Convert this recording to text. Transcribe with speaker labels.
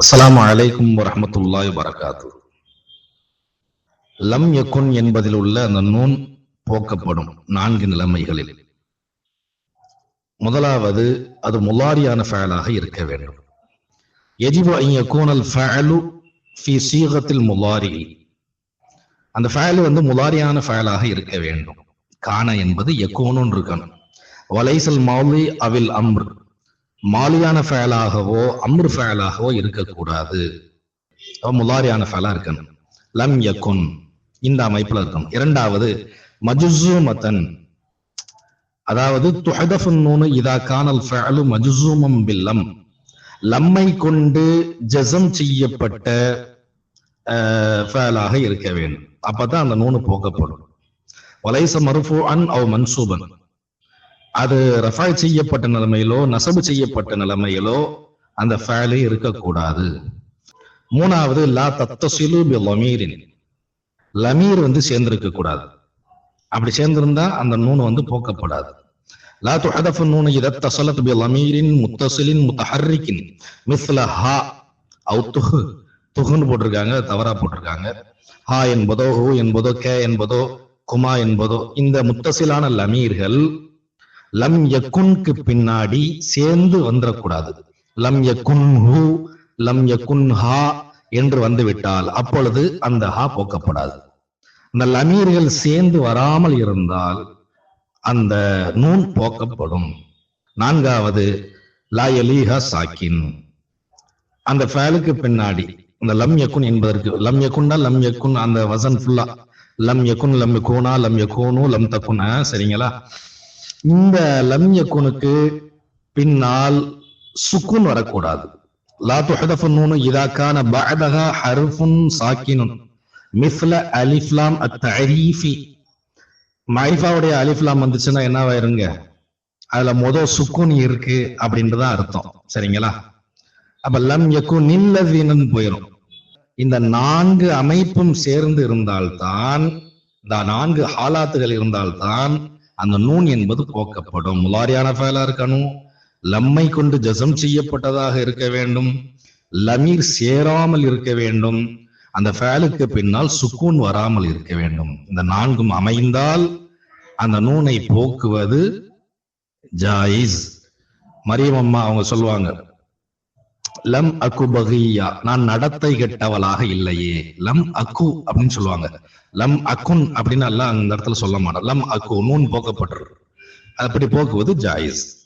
Speaker 1: அஸ்லாம் அலைக்கும் வரமத்துல்லாய் வரகாத்து லம் யக்குன் என்பதில் உள்ள அந்த நூன் போக்கப்படும் நான்கு நிலைமைகளில். முதலாவது அது முலாரியான ஃபயலாக இருக்க வேண்டும். எஜிபு ஐயக்கூனல் யக்கூனல் ஃபி சீகத்தில் முலாரி அந்த ஃபயலு வந்து முலாரியான ஃபயலாக இருக்க வேண்டும். காண என்பது யக்கூனுன்னு இருக்கணும். வலைசல் மௌலி அவில் அம்ர். மாலியான ஃபயலாகவோ அம்ரு ஃபயலாகவோ இருக்கக்கூடாது. முலாரியான ஃபேலா இருக்கணும். லம் யக்குன் இந்த அமைப்புல இருக்கணும். இரண்டாவது மஜுசூமத்தன். அதாவது துஹதஃபுன்னு நூனு இதா கானல் ஃபஅலு மஜுசூமம் பில்லம். லம்மை கொண்டு ஜசம் செய்யப்பட்ட அஹ், இருக்க வேண்டும். அப்பதான் அந்த நூனு போக்கப்படும். வலைச மருஃபு அன் அவ் மன்சூபன். அது ரஃபாய் செய்யப்பட்ட நிலைமையிலோ நசபு செய்யப்பட்ட நிலைமையிலோ அந்த ஃபேலு இருக்கக்கூடாது. மூணாவது லா தத்தசிலு பி லமீரின் லமீர் வந்து சேர்ந்திருக்க கூடாது அப்படி சேர்ந்திருந்தா அந்த நூன் வந்து போக்கப்படாது. லா துஹதஃபு நூன் இத தசலத் பி லமீரின் முத்தசிலின் முத்தஹர்ரிக்கின். மிஸ்ல ஹா அவு துஹு துஹுன்னு போட்டிருக்காங்க தவறா போட்டிருக்காங்க. ஹா என்பதோ ஹூ என்பதோ கே என்பதோ குமா என்பதோ இந்த முத்தசிலான லமீர்கள் லம் யக்குன்க்கு பின்னாடி சேர்ந்து வந்துடக்கூடாது லம் யக்குன் ஹூ லம் யக்குன் ஹா என்று வந்து விட்டால் அப்பொழுது அந்த ஹா போக்கப்படாது. இந்த லமீர்கள் சேர்ந்து வராமல் இருந்தால் அந்த நூன் போக்கப்படும். நான்காவது லாயலீஹா சாக்கின். அந்த ஃபேலுக்கு பின்னாடி இந்த லம் யக்குன் என்பதற்கு லம் யக்குன்னா லம் யக்குன் அந்த வசன் ஃபுல்லா லம் யக்குன் லம் யக்கூனா லம் யக்கூனு லம் தக்குன சரிங்களா? இந்த லம் யக்குனுக்கு பின்னால் சுக்குன் வரக்கூடாது லா துஹதஃபு நூனு இதா கான பஅதஹா ஹர்ஃபுன் சாக்கினுன் மிஸ்ல அலிஃப் லாம் அத்தஅரீஃபி மைஃபாவுடைய அலிஃப் லாம் வந்துச்சுன்னா என்னவாயிருங்க அதுல முத சுக்குன் இருக்கு அப்படின்றது அர்த்தம் சரிங்களா அப்ப லம் யக்குன் நில்லதீனன் போயிடும் இந்த நான்கு அமைப்பும் சேர்ந்து இருந்தால்தான் இந்த நான்கு ஹாலாத்துகள் இருந்தால்தான் அந்த நூன் என்பது போக்கப்படும். முலாரியான ஃபயலா இருக்கணும். லம்மை கொண்டு ஜசம் செய்யப்பட்டதாக இருக்க வேண்டும். லமீர் சேராமல் இருக்க வேண்டும். அந்த ஃபேலுக்கு பின்னால் சுக்கூன் வராமல் இருக்க வேண்டும். இந்த நான்கும் அமைந்தால் அந்த நூனை போக்குவது ஜாயிஸ். மரியம் அம்மா அவங்க சொல்லுவாங்க லம் அக்கு பகியா நான் நடத்தை கெட்டவளாக இல்லையே. லம் அக்கு அப்படின்னு சொல்லுவாங்க. லம் அக்குன் அப்படின்னு எல்லாம் அந்த இடத்துல சொல்ல மாட்டோம். லம் அக்கு நூன் போக்கப்பட்டிருக்கு அப்படி போக்குவது ஜாயிஸ்.